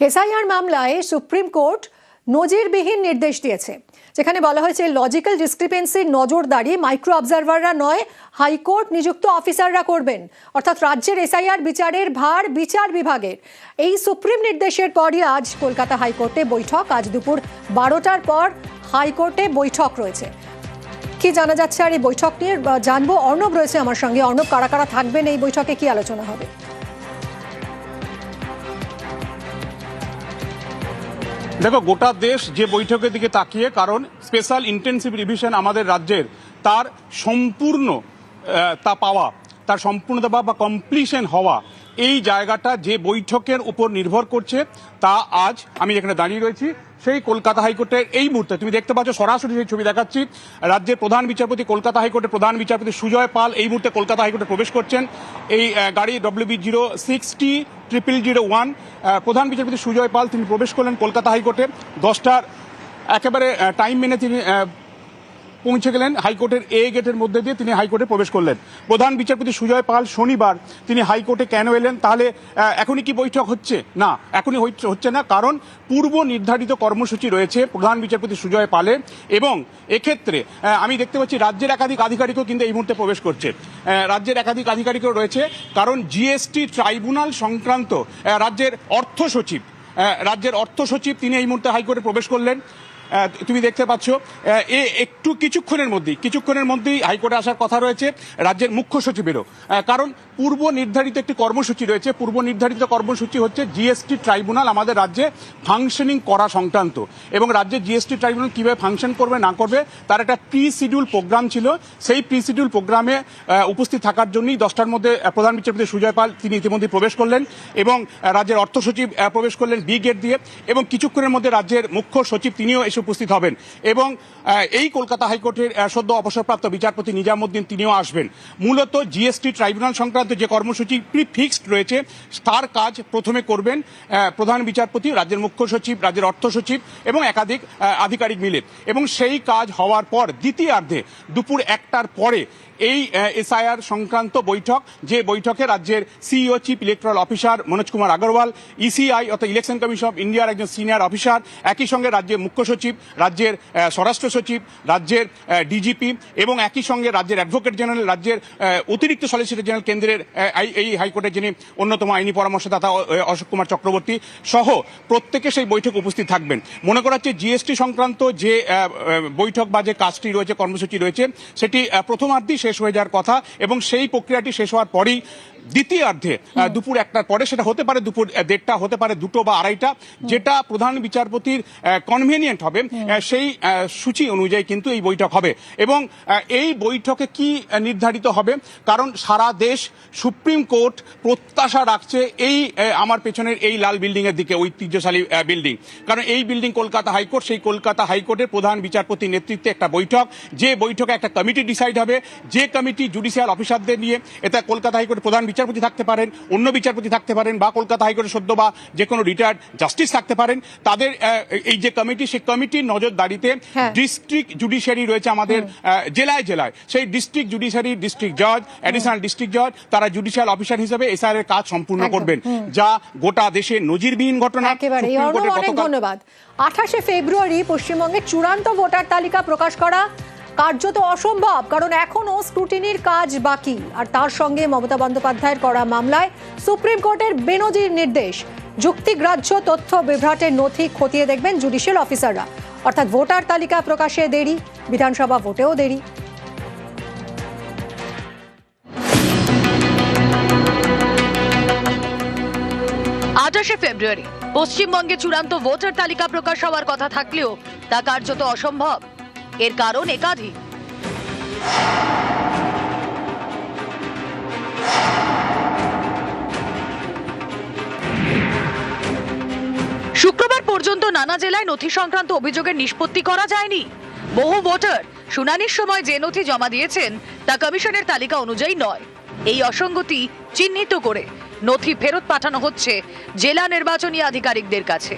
SIR মামলায় supreme court নজিরবিহীন নির্দেশ দিয়েছে, যেখানে বলা হয়েছে লজিক্যাল ডিসক্রিপেন্সির নজরদারি মাইক্রো অবজারভাররা নয়, হাইকোর্ট নিযুক্ত অফিসাররা করবেন। অর্থাৎ রাজ্যের এসআইআর বিচারের ভার বিচার বিভাগের। এই সুপ্রিম নির্দেশের পরই আজ কলকাতা হাইকোর্টে বৈঠক। আজ দুপুর বারোটার পর হাইকোর্টে বৈঠক রয়েছে। কি জানা যাচ্ছে আর এই বৈঠক নিয়ে? জানব। অর্ণব রয়েছে আমার সঙ্গে। অর্ণব, কারা কারা থাকবেন এই বৈঠকে কি আলোচনা হবে? দেখো, গোটা দেশ যে বৈঠকের দিকে তাকিয়ে, কারণ স্পেশাল ইন্টেন্সিভ রিভিশন আমাদের রাজ্যের, তার সম্পূর্ণ তা পাওয়া, তার সম্পূর্ণতা বা কমপ্লিশন হওয়া, এই জায়গাটা যে বৈঠকের উপর নির্ভর করছে, তা আজ আমি যেখানে দাঁড়িয়ে রয়েছি, সেই কলকাতা হাইকোর্টের এই মুহূর্তে। তুমি দেখতে পাচ্ছ, সরাসরি সেই ছবি দেখাচ্ছি। রাজ্যের প্রধান বিচারপতি, কলকাতা হাইকোর্টের প্রধান বিচারপতি সুজয় পাল এই মুহূর্তে কলকাতা হাইকোর্টে প্রবেশ করছেন। এই গাড়ি WB zero sixty triple zero one প্রধান বিচারপতি সুজয় পাল, তিনি প্রবেশ করলেন কলকাতা হাইকোর্টে। দশটার একেবারে টাইম মেনে তিনি পৌঁছে গেলেন হাইকোর্টের এ গেটের মধ্যে দিয়ে তিনি হাইকোর্টে প্রবেশ করলেন। প্রধান বিচারপতি সুজয় পাল শনিবার তিনি হাইকোর্টে কেন এলেন? তাহলে এখনই কি বৈঠক হচ্ছে? না, এখনই হচ্ছে- না, কারণ পূর্ব নির্ধারিত কর্মসূচি রয়েছে প্রধান বিচারপতি সুজয় পালের এবং এক্ষেত্রে আমি দেখতে পাচ্ছি রাজ্যের একাধিক আধিকারিকও কিন্তু এই মুহূর্তে প্রবেশ করছে। রাজ্যের একাধিক আধিকারিকও রয়েছে, কারণ জিএসটি ট্রাইব্যুনাল সংক্রান্ত রাজ্যের অর্থ সচিব রাজ্যের অর্থ সচিব তিনি এই মুহূর্তে হাইকোর্টে প্রবেশ করলেন। তুমি দেখতে পাচ্ছ এ একটু কিছুক্ষণের মধ্যেই কিছুক্ষণের মধ্যেই হাইকোর্টে আসার কথা রয়েছে রাজ্যের মুখ্য সচিবেরও। কারণ পূর্ব নির্ধারিত একটি কর্মসূচি রয়েছে, পূর্ব নির্ধারিত কর্মসূচি হচ্ছে জিএসটি ট্রাইব্যুনাল আমাদের রাজ্যে ফাংশনিং করা সংক্রান্ত। এবং রাজ্যে জিএসটি ট্রাইব্যুনাল কীভাবে ফাংশন করবে, না করবে, তার একটা প্রি শিডিউল প্রোগ্রাম ছিল। সেই প্রি শিডিউল প্রোগ্রামে উপস্থিত থাকার জন্যই দশটার মধ্যে প্রধান বিচারপতি সুজয় পাল, তিনি ইতিমধ্যে প্রবেশ করলেন এবং রাজ্যের অর্থ সচিব প্রবেশ করলেন বি গেট দিয়ে। এবং কিছুক্ষণের মধ্যে রাজ্যের মুখ্য সচিব, তিনিও এসে উপস্থিত হবেন। এবং এই কলকাতা হাইকোর্টের সদ্য অবসরপ্রাপ্ত বিচারপতি নিজামুদ্দিন, তিনিও আসবেন। মূলত জিএসটি ট্রাইব্যুনাল সংক্রান্ত যে কর্মসূচি ফিক্সড রয়েছে, তার কাজ প্রথমে করবেন প্রধান বিচারপতি, রাজ্যের মুখ্য সচিব, রাজ্যের অর্থ সচিব এবং একাধিক আধিকারিক মিলে। এবং সেই কাজ হওয়ার পর দ্বিতীয়ার্ধে দুপুর একটার পরে এই এসআইআর সংক্রান্ত বৈঠক যে বৈঠকে রাজ্যের CEO chief electoral officer Manoj Kumar Agarwal ECI অর্থাৎ ইলেকশন কমিশন অফ ইন্ডিয়ার একজন সিনিয়র অফিসার একই সঙ্গে রাজ্যের মুখ্য সচিব রাজ্যের স্বরাষ্ট্র সচিব রাজ্যের ডিজিপি এবং একই সঙ্গে রাজ্যের অ্যাডভোকেট জেনারেল রাজ্যের অতিরিক্ত সলিসিটর জেনারেল কেন্দ্রের এই- হাইকোর্টের যিনি অন্যতম আইনি পরামর্শদাতা অশোক কুমার চক্রবর্তী সহ প্রত্যেকে সেই বৈঠকে উপস্থিত থাকবেন। মনে করা হচ্ছে জিএসটি সংক্রান্ত যে বৈঠক বা যে কাজটি রয়েছে কর্মসূচি রয়েছে সেটি আহ, প্রথমার্ধেই শেষ হয়ে যাওয়ার কথা এবং সেই প্রক্রিয়াটি শেষ হওয়ার পরেই দ্বিতীয়ার্ধে দুপুর একটার পরে সেটা হতে পারে দুপুর দেড়টা হতে পারে দুটো বা আড়াইটা যেটা প্রধান বিচারপতির কনভেনিয়েন্ট হবে। সেই সূচি অনুযায়ী কিন্তু এই বৈঠক হবে। এবং এই বৈঠকে কি নির্ধারিত হবে? কারণ সারা দেশ সুপ্রিম কোর্ট প্রত্যাশা রাখছে এই আমার পেছনের এই লাল বিল্ডিং এর দিকে ঐতিহ্যশালী বিল্ডিং। কারণ এই বিল্ডিং কলকাতা হাইকোর্ট সেই কলকাতা হাইকোর্টের প্রধান বিচারপতির নেতৃত্বে একটা বৈঠক। যে বৈঠকে একটা কমিটি ডিসাইড হবে যে কমিটি জুডিশিয়াল অফিসারদের নিয়ে এটা কলকাতা হাইকোর্টের প্রধান বিচারপতি থাকতে পারেন অন্য বিচারপতি থাকতে পারেন বা কলকাতা হাইকোর্টের সদ্য বা যে কোনো রিটায়ার্ড জাস্টিস থাকতে পারেন তাদের এই যে কমিটি সেই কমিটির নজরদারিতে হ্যাঁ। ডিস্ট্রিক্ট জুডিশিয়ারি রয়েছে আমাদের জেলায় জেলায়। সেই ডিস্ট্রিক্ট জুডিশিয়ারি ডিস্ট্রিক্ট জজ অ্যাডিশনাল ডিস্ট্রিক্ট জজ তারা জুডিশিয়াল অফিসার হিসেবে এসআর এর কাজ সম্পূর্ণ করবেন যা গোটা দেশে নজিরবিহীন ঘটনা। ধন্যবাদ। আঠাশে ফেব্রুয়ারি পশ্চিমবঙ্গে চূড়ান্ত ভোটার তালিকা প্রকাশ করা কার্যত অসম্ভব, কারণ এখনও স্ক্রুটিনির কাজ বাকি। আর তার সঙ্গে মমতা বন্দ্যোপাধ্যায়ের করা মামলায় সুপ্রিম কোর্টের বেনজির নির্দেশ। যুক্তিগ্রাহ্য তথ্য বিভ্রাটের নথি খতিয়ে দেখবেন জুডিশিয়াল অফিসাররা অর্থাৎ ভোটার তালিকা প্রকাশে দেরি, বিধানসভা ভোটেও দেরি। আঠাশে ফেব্রুয়ারি, পশ্চিমবঙ্গে চূড়ান্ত ভোটার তালিকা প্রকাশ হওয়ার কথা থাকলেও তা কার্যত অসম্ভব। এর কারণ একাধিক। শুক্রবার পর্যন্ত নানা জেলায় নথি সংক্রান্ত অভিযোগের নিষ্পত্তি করা যায়নি। বহু ভোটার শুনানির সময় যে নথি জমা দিয়েছেন তা কমিশনের তালিকা অনুযায়ী নয়। এই অসঙ্গতি চিহ্নিত করে নথি ফেরত পাঠানো হচ্ছে জেলা নির্বাচনী আধিকারিকদের কাছে।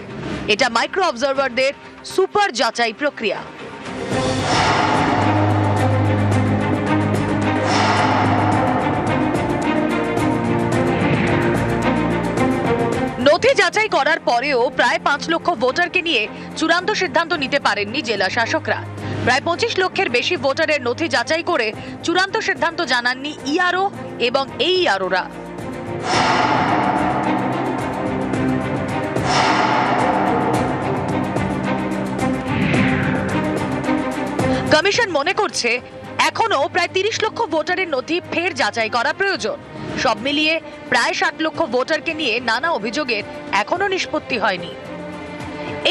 এটা মাইক্রো অবজারভারদের সুপার যাচাই প্রক্রিয়া। নথি যাচাই করার পরেও প্রায় পাঁচ লক্ষ ভোটারকে নিয়ে চূড়ান্ত সিদ্ধান্ত নিতে পারেননি জেলা শাসকরা। প্রায় পঁচিশ লক্ষের বেশি ভোটারের নথি যাচাই করে চূড়ান্ত সিদ্ধান্ত জানাননি ইআরও এবং এই ইআরওরা কমিশন মনে করছে এখনও প্রায় তিরিশ লক্ষ ভোটারের নথি ফের যাচাই করা প্রয়োজন। সব মিলিয়ে প্রায় ষাট লক্ষ ভোটারকে নিয়ে নানা অভিযোগের এখনও নিষ্পত্তি হয়নি।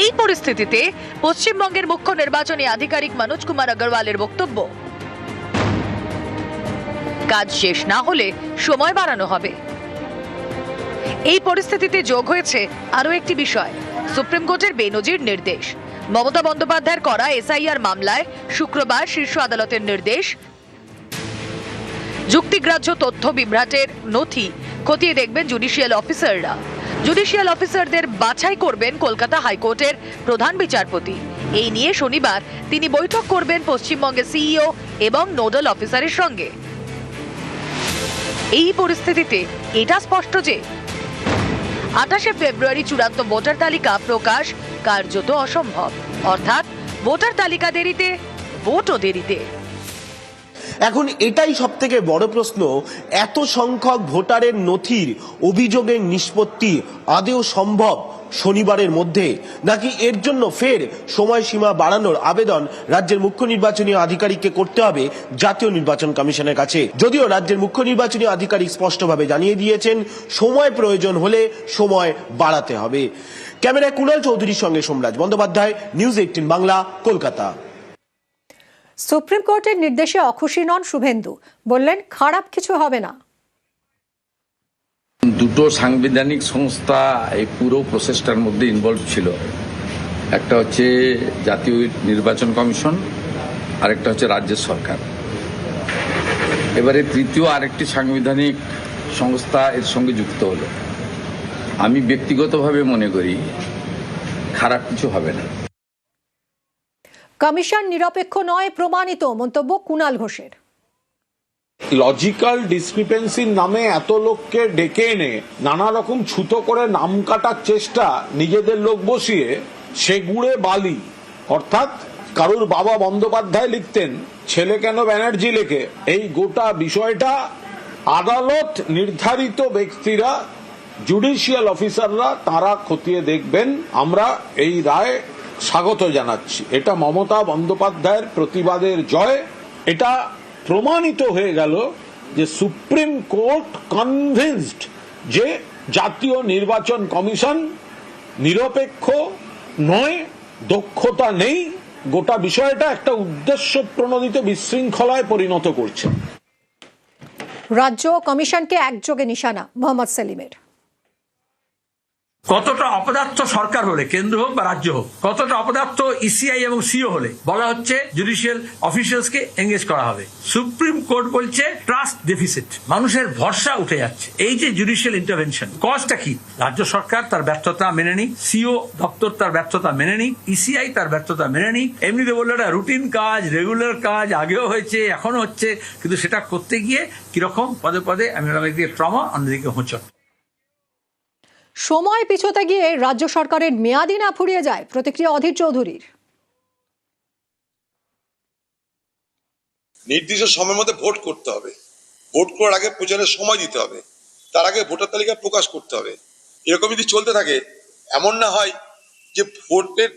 এই পরিস্থিতিতে পশ্চিমবঙ্গের মুখ্য নির্বাচনী আধিকারিক মনোজ কুমার আগরওয়ালের বক্তব্য। কাজ শেষ না হলে সময় বাড়ানো হবে। এই পরিস্থিতিতে যোগ হয়েছে আরও একটি বিষয়, সুপ্রিম কোর্টের বেনজির নির্দেশ। মমতা বন্দ্যোপাধ্যায়ের করা এসআইআর মামলায় শুক্রবার শীর্ষ আদালতের নির্দেশ। যুক্তিগ্রাহ্য তথ্য বিভ্রাটের নথি খতিয়ে দেখবেন জুডিশিয়াল অফিসাররা। জুডিশিয়াল অফিসারদের বাছাই করবেন কলকাতা হাইকোর্টের প্রধান বিচারপতি। এই নিয়ে শনিবার তিনি বৈঠক করবেন পশ্চিমবঙ্গের সিইও এবং নোডাল অফিসারের সঙ্গে। এই পরিস্থিতিতে এটা স্পষ্ট যে আঠাশে ফেব্রুয়ারি চূড়ান্ত ভোটার তালিকা প্রকাশ কার্যত অসম্ভব। অর্থাৎ ভোটার তালিকা দেরিতে, ভোটও দেরিতে। এখন এটাই সব থেকে বড় প্রশ্ন, এত সংখ্যক ভোটারের নথির অভিযোগের নিষ্পত্তি আদেও সম্ভব? শনিবারের মধ্যে, নাকি এর জন্য ফের সময়সীমা বাড়ানোর আবেদন রাজ্যের মুখ্য নির্বাচনী আধিকারিককে করতে হবে জাতীয় নির্বাচন কমিশনের কাছে? যদিও রাজ্যের মুখ্য নির্বাচনী আধিকারিক স্পষ্টভাবে জানিয়ে দিয়েছেন, সময় প্রয়োজন হলে সময় বাড়াতে হবে। ক্যামেরায় কুণাল চৌধুরীর সঙ্গে Somraj Bandyopadhyay, news eighteen Bangla, Kolkata. Supreme কোর্টের নির্দেশে অখুশি নন শুভেন্দু। বললেন, খারাপ কিছু হবে না। দুটো সাংবিধানিক সংস্থা এই পুরো প্রসেসটার মধ্যে ইনভলভ ছিল। একটা হচ্ছে জাতীয় নির্বাচন কমিশন, আরেকটা হচ্ছে রাজ্য সরকার। এবারে তৃতীয় আরেকটি সাংবিধানিক সংস্থা এর সঙ্গে যুক্ত হলো। আমি ব্যক্তিগতভাবে মনে করি খারাপ কিছু হবে না। কমিশন নিরপেক্ষ নয়, প্রমাণিত মন্তব্য কুণাল ঘোষের। লজিক্যাল ডিসক্রিপেন্সির নামে এত লোককে ডেকে এনে নানা রকম ছুতো করে নাম কাটার চেষ্টা নিজেদের লোক বসিয়ে সেগুড়ে বালি। অর্থাৎ কারুর বাবা বন্দ্যোপাধ্যায় লিখতেন, ছেলে কেন ব্যানার্জি লেখে? এই গোটা বিষয়টা আদালত নির্ধারিত ব্যক্তিরা, জুডিশিয়াল অফিসাররা তারা খতিয়ে দেখবেন। আমরা এই রায় স্বাগত জানাচ্ছি। এটা মমতা বন্দ্যোপাধ্যায়ের প্রতিবাদের জয়। এটা প্রমাণিত হয়ে গেল যে সুপ্রিম কোর্ট কনভিন্সড যে জাতীয় নির্বাচন কমিশন নিরপেক্ষ নয়, দক্ষতা নেই, গোটা বিষয়টা একটা উদ্দেশ্য প্রণোদিত বিশৃঙ্খলায় পরিণত করছে। রাজ্য কমিশনকে একযোগে নিশানা, মোহাম্মদ সেলিমের। কতটা অপদার্থ সরকার হলে, কেন্দ্র হোক বা রাজ্য হোক, কতটা অপদার্থ ইসিআই এবং সিও হলে, বলা হচ্ছে জুডিশিয়াল অফিসিয়ালসকে এঙ্গেজ করা হবে। সুপ্রিম কোর্ট বলছে ট্রাস্ট ডেফিসিট মানুষের ভরসা উঠে যাচ্ছে। এই যে জুডিশিয়াল ইন্টারভেনশন কজটা কি? রাজ্য সরকার তার ব্যর্থতা মেনে নি সিও দপ্তর তার ব্যর্থতা মেনে নি ইসিআই তার ব্যর্থতা মেনে নি এমনিতে বলল এটা রুটিন কাজ রেগুলার কাজ, আগেও হয়েছে এখনও হচ্ছে, কিন্তু সেটা করতে গিয়ে কীরকম পদে পদে আমি ট্রমা অন্যদিকে হোঁচট। সময় পিছোতে গিয়ে রাজ্য সরকারের মেয়াদি না ফুরিয়ে যায়, প্রতিক্রিয়া অধীর চৌধুরীর। নির্দিষ্ট সময়ের মধ্যে ভোট করতে হবে। ভোট করার আগে প্রচারের সময় দিতে হবে। তার আগে ভোটার তালিকা প্রকাশ করতে হবে। এরকম যদি চলতে থাকে, এমন না হয় যে ভোটের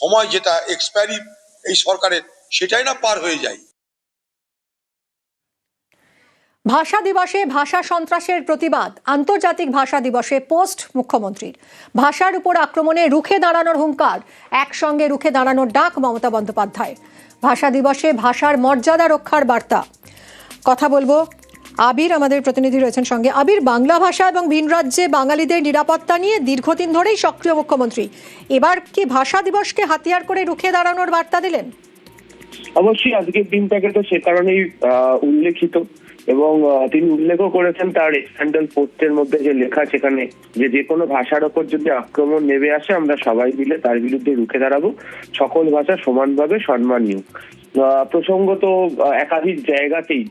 সময় যেটা এক্সপায়ারি এই সরকারের, সেটাই না পার হয়ে যায়। ভাষা দিবসে ভাষা সন্ত্রাসের প্রতিবাদ। আন্তর্জাতিক ভাষা দিবসে পোস্ট মুখ্যমন্ত্রীর। ভাষার উপর আক্রমণে রুখে দাঁড়ানোর হুঙ্কার। একসঙ্গে রুখে দাঁড়ানোর ডাক মমতা বন্দ্যোপাধ্যায়। ভাষা দিবসে ভাষার মর্যাদা রক্ষার বার্তা। কথা বলব, আবির আমাদের প্রতিনিধি রয়েছেন সঙ্গে। আবির, বাংলা ভাষা এবং ভিন রাজ্যে বাঙালিদের নিরাপত্তা নিয়ে দীর্ঘদিন ধরেই সক্রিয় মুখ্যমন্ত্রী। এবার কি ভাষা দিবসকে হাতিয়ার করে রুখে দাঁড়ানোর বার্তা দিলেন? অবশ্যই, আজকের দিনটাকে তো সে কারণেই উল্লেখিত। এবং তিনি উল্লেখও করেছেন তার স্ট্যান্ডার্ড পোস্টের মধ্যে যে লেখা সেখানে যে যে কোনো ভাষার ওপর যদি আক্রমণ নেমে আসে, আমরা সবাই মিলে তার বিরুদ্ধে রুখে দাঁড়াবো। সকল ভাষা সমানভাবে সম্মানীয়। প্রসঙ্গত একাধিক জায়গাতেই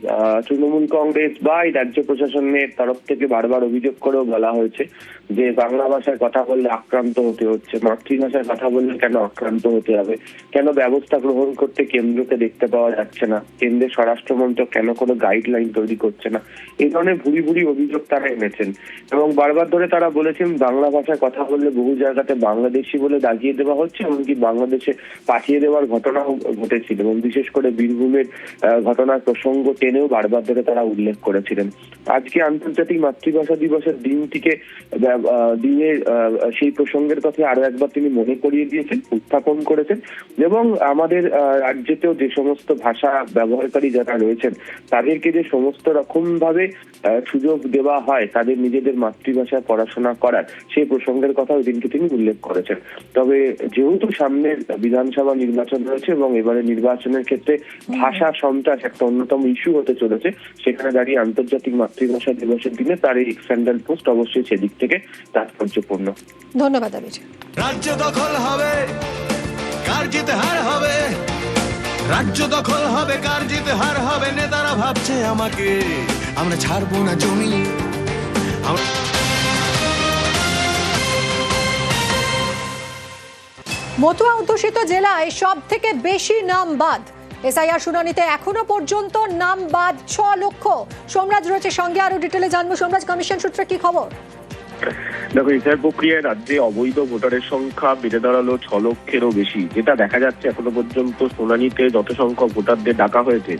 তৃণমূল কংগ্রেস বা এই রাজ্য প্রশাসনের তরফ থেকে বারবার অভিযোগ করেও বলা হয়েছে যে বাংলা ভাষায় কথা বললে আক্রান্ত হতে হচ্ছে, মাতৃভাষায় কথা বললে কেন আক্রান্ত হতে হবে? কেন ব্যবস্থা গ্রহণ করতে কেন্দ্রকে দেখতে পাওয়া যাচ্ছে না? কেন্দ্রের স্বরাষ্ট্র মন্ত্রক কেন কোনো গাইডলাইন তৈরি করছে না? এই ধরনের ভুরি ভুরি অভিযোগ তারা এনেছেন। এবং বারবার ধরে তারা বলেছেন, বাংলা ভাষায় কথা বললে বহু জায়গাতে বাংলাদেশি বলে দাগিয়ে দেওয়া হচ্ছে, এমনকি বাংলাদেশে পাঠিয়ে দেওয়ার ঘটনাও ঘটেছিল। এবং বিশেষ করে বীরভূমের ঘটনার প্রসঙ্গ টেনেও বারবার ধরে তারা উল্লেখ করেছিলেন। আজকে আন্তর্জাতিক মাতৃভাষা দিবসের দিনটিকে দিয়ে সেই প্রসঙ্গের কথা আরও একবার তিনি মনে করিয়ে দিয়েছেন, উত্থাপন করেছেন এবং আমাদের রাজ্যেতেও যে সমস্ত ভাষা ব্যবহারকারী যারা রয়েছেন, তাদেরকে যে সমস্ত রকম ভাবে সুযোগ দেওয়া হয় তাদের নিজেদের মাতৃভাষায় পড়াশোনা করার, সেই প্রসঙ্গের কথা ওই দিনকে তিনি উল্লেখ করেছেন। তবে যেহেতু সামনের বিধানসভা নির্বাচন রয়েছে এবং এবারে নির্বাচনের ক্ষেত্রে ভাষা সন্ত্রাস একটা অন্যতম ইস্যু হতে চলেছে, সেখানে দাঁড়িয়ে আন্তর্জাতিক মাতৃভাষা দিবসের দিনে তার এই স্যান্ডেল পোস্ট অবশ্যই সেদিক থেকে তাৎপর্যপূর্ণ। ধন্যবাদ আবির। রাজ্য দখল হবে কার জিতে হার হবে? রাজ্য দখল হবে কার জিতে হার হবে? নেতারা ভাবছে আমাকে আমরা ছাড়বো না জমি। মতুয়া অধ্যুষিত জেলায় সব থেকে বেশি নাম বাদ। এসআইআর শুনানিতে এখনও পর্যন্ত নাম বাদ ছ লক্ষ। সোমরাজ রয়েছে সঙ্গে আরও ডিটেলে জানব। সোমরাজ কমিশন সূত্রে কি খবর? দেখো এসআর প্রক্রিয়ায় রাজ্যে অবৈধ ভোটারের সংখ্যা বেড়ে দাঁড়াল ছ লক্ষেরও বেশি। যেটা দেখা যাচ্ছে এখনও পর্যন্ত শুনানিতে যত সংখ্যক ভোটারদের ডাকা হয়েছে,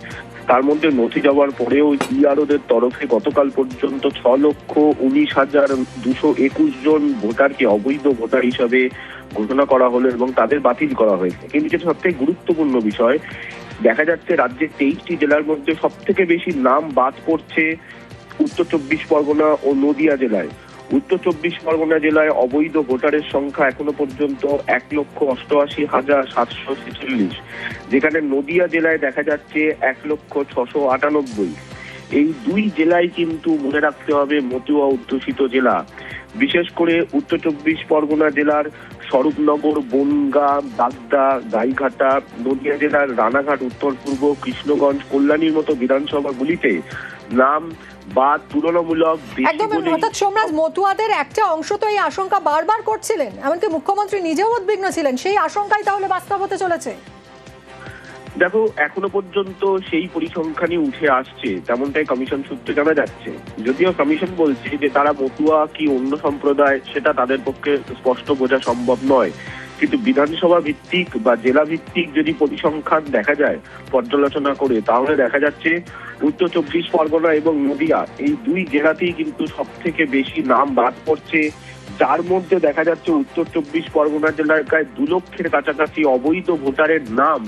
তার মধ্যে নথি যাওয়ার পরেও ইআরওদের তরফে গতকাল পর্যন্ত ছ লক্ষ উনিশ হাজার দুশো একুশ জন ভোটারকে অবৈধ ভোটার হিসাবে ঘোষণা করা হলো এবং তাদের বাতিল করা হয়েছে। কিন্তু যেটা সব থেকে গুরুত্বপূর্ণ বিষয়, দেখা যাচ্ছে রাজ্যের তেইশটি জেলার মধ্যে সব থেকে বেশি নাম বাদ পড়ছে উত্তর চব্বিশ পরগনা ও নদিয়া জেলায়। উত্তর চব্বিশ পরগনা জেলায় অবৈধ ভোটারের সংখ্যা এখনও পর্যন্ত এক লক্ষ অষ্টআশি হাজার সাতশো ছেচল্লিশ, যেখানে নদিয়া জেলায় দেখা যাচ্ছে এক লক্ষ ছশো আটানব্বই। এই দুই জেলায় কিন্তু মনে রাখতে হবে মতুয়া অধ্যুষিত জেলা। বিশেষ করে উত্তর চব্বিশ পরগনা জেলার স্বরূপনগর, বনগা, বাগদা, গাইঘাটা, নদিয়া জেলার রানাঘাট, উত্তর পূর্ব, কৃষ্ণগঞ্জ, কল্যাণীর মতো বিধানসভাগুলিতে নাম বা তুলনামূলক একদম অর্থাৎ সোমরাজ মতুয়াদের একটা অংশ তো এই আশঙ্কা বারবার করছিলেন এমনকি মুখ্যমন্ত্রী নিজেও উদ্বিগ্ন ছিলেন। সেই আশঙ্কাই তাহলে বাস্তব হতে চলেছে। দেখো এখনও পর্যন্ত সেই পরিসংখ্যানই উঠে আসছে তেমনটাই কমিশন সূত্রে জানা যাচ্ছে। যদিও কমিশন বলছে যে তারা মতুয়া কি অন্য সম্প্রদায় সেটা তাদের পক্ষে স্পষ্ট বোঝা সম্ভব নয়। কিন্তু বিধানসভা ভিত্তিক বা জেলা ভিত্তিক যদি পরিসংখ্যান দেখা যায়, পর্যালোচনা করে, তাহলে দেখা যাচ্ছে উত্তর চব্বিশ পরগনা এবং নদিয়া এই দুই জেলাতেই কিন্তু সব থেকে বেশি নাম বাদ পড়ছে। যার মধ্যে দেখা যাচ্ছে উত্তর চব্বিশ পরগনা জেলার প্রায় দু লক্ষের কাছাকাছি অবৈধ ভোটারের নাম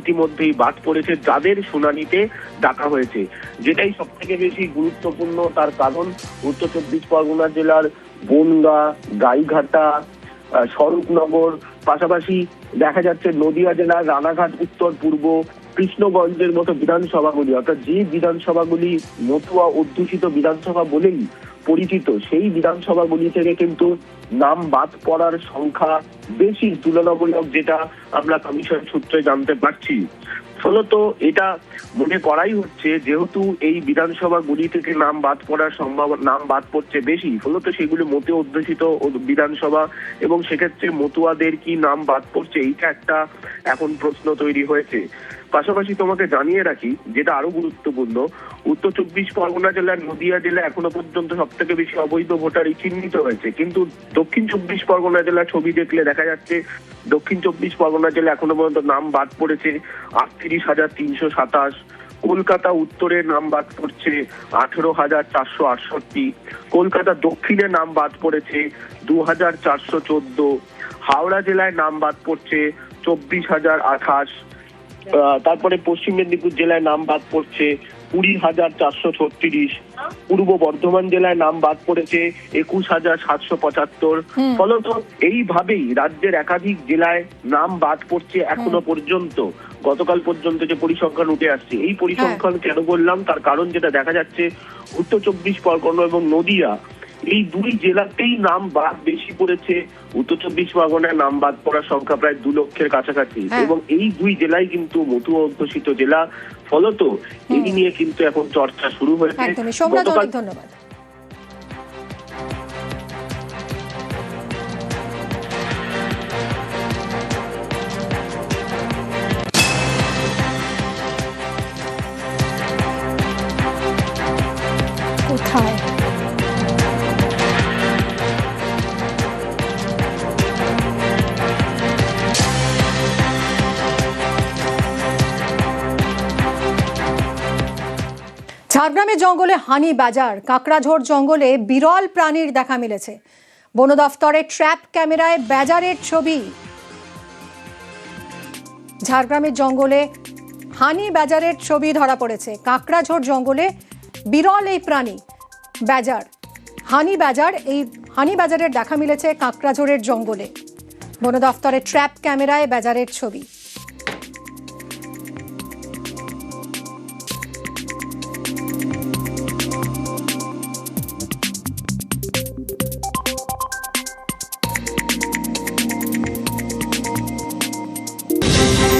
ইতিমধ্যেই বাদ পড়েছে, যাদের শুনানিতে ডাকা হয়েছে। যেটাই সব থেকে বেশি গুরুত্বপূর্ণ তার কারণ উত্তর চব্বিশ পরগনা জেলার বনগা, গাইঘাটা স্বরূপনগর, পাশাপাশি দেখা যাচ্ছে নদিয়া জেলার রানাঘাট, উত্তর, পূর্ব, কৃষ্ণগঞ্জের মতো বিধানসভাগুলি। অর্থাৎ যে বিধানসভাগুলি মতুয়া অধ্যুষিত বিধানসভা বলেই পরিচিত, সেই বিধানসভাগুলি থেকে কিন্তু নাম বাদ পড়ার সংখ্যা বেশি তুলনামূলক যেটা আমরা কমিশন সূত্রে জানতে পারছি। ফলত এটা মনে করাই হচ্ছে যেহেতু এই বিধানসভাগুলি থেকে নাম বাদ পড়ার সম্ভাবনা নাম বাদ পড়ছে বেশি, ফলত সেগুলি মতে অধ্যুষিত বিধানসভা এবং সেক্ষেত্রে মতুয়াদের কি নাম বাদ পড়ছে এইটা একটা এখন প্রশ্ন তৈরি হয়েছে। পাশাপাশি তোমাকে জানিয়ে রাখি, যেটা আরও গুরুত্বপূর্ণ, উত্তর চব্বিশ পরগনা জেলার নদিয়া জেলা এখনও পর্যন্ত সব থেকে বেশি অবৈধ ভোটারই চিহ্নিত হয়েছে। কিন্তু দক্ষিণ চব্বিশ পরগনা জেলার ছবি দেখলে দেখা যাচ্ছে, দক্ষিণ চব্বিশ পরগনা জেলা এখনও পর্যন্ত নাম বাদ পড়েছে আটত্রিশ হাজার তিনশো সাতাশ। কলকাতা উত্তরে নাম বাদ পড়ছে আঠেরো হাজার চারশো আটষট্টি। কলকাতা দক্ষিণে নাম বাদ পড়েছে দু হাজার চারশো চোদ্দ। হাওড়া জেলায় নাম বাদ পড়ছে চব্বিশ হাজার আঠাশ। তারপরে পশ্চিম মেদিনীপুর জেলায় নাম বাদ পড়ছে কুড়ি হাজার চারশো ছত্রিশ। পূর্ব বর্ধমান জেলায় নাম বাদ পড়েছে একুশ হাজার সাতশো পঁচাত্তর। ফলত এইভাবেই রাজ্যের একাধিক জেলায় নাম বাদ পড়ছে এখনও পর্যন্ত। গতকাল পর্যন্ত যে পরিসংখ্যান উঠে আসছে এই পরিসংখ্যান কেন বললাম? তার কারণ যেটা দেখা যাচ্ছে উত্তর চব্বিশ পরগনা এবং নদিয়া এই দুই জেলাতেই নাম বাদ বেশি পড়েছে। উত্তর চব্বিশ পরগনায় নাম বাদ পড়ার সংখ্যা প্রায় দু লক্ষের কাছাকাছি। হ্যাঁ। এবং এই দুই জেলায় কিন্তু মধু অধ্যুষিত জেলা। ফলত এই নিয়ে কিন্তু এখন চর্চা শুরু হয়েছে। ধন্যবাদ। ঝাড়গ্রামের জঙ্গলে হানি বাজার কাকড়াঝোড় জঙ্গলে বিরল প্রাণীর দেখা মিলেছে। বন দফতরের ট্র্যাপ ক্যামেরায় বাজারের ছবি। ঝাড়গ্রামের জঙ্গলে হানি বাজারের ছবি ধরা পড়েছে। কাকড়াঝোড় জঙ্গলে বিরল এই প্রাণী। বাজার, হানি বাজার, এই হানি বাজারের দেখা মিলেছে কাকড়াঝোড়ের জঙ্গলে। বন দফতরের ট্র্যাপ ক্যামেরায় বাজারের ছবি।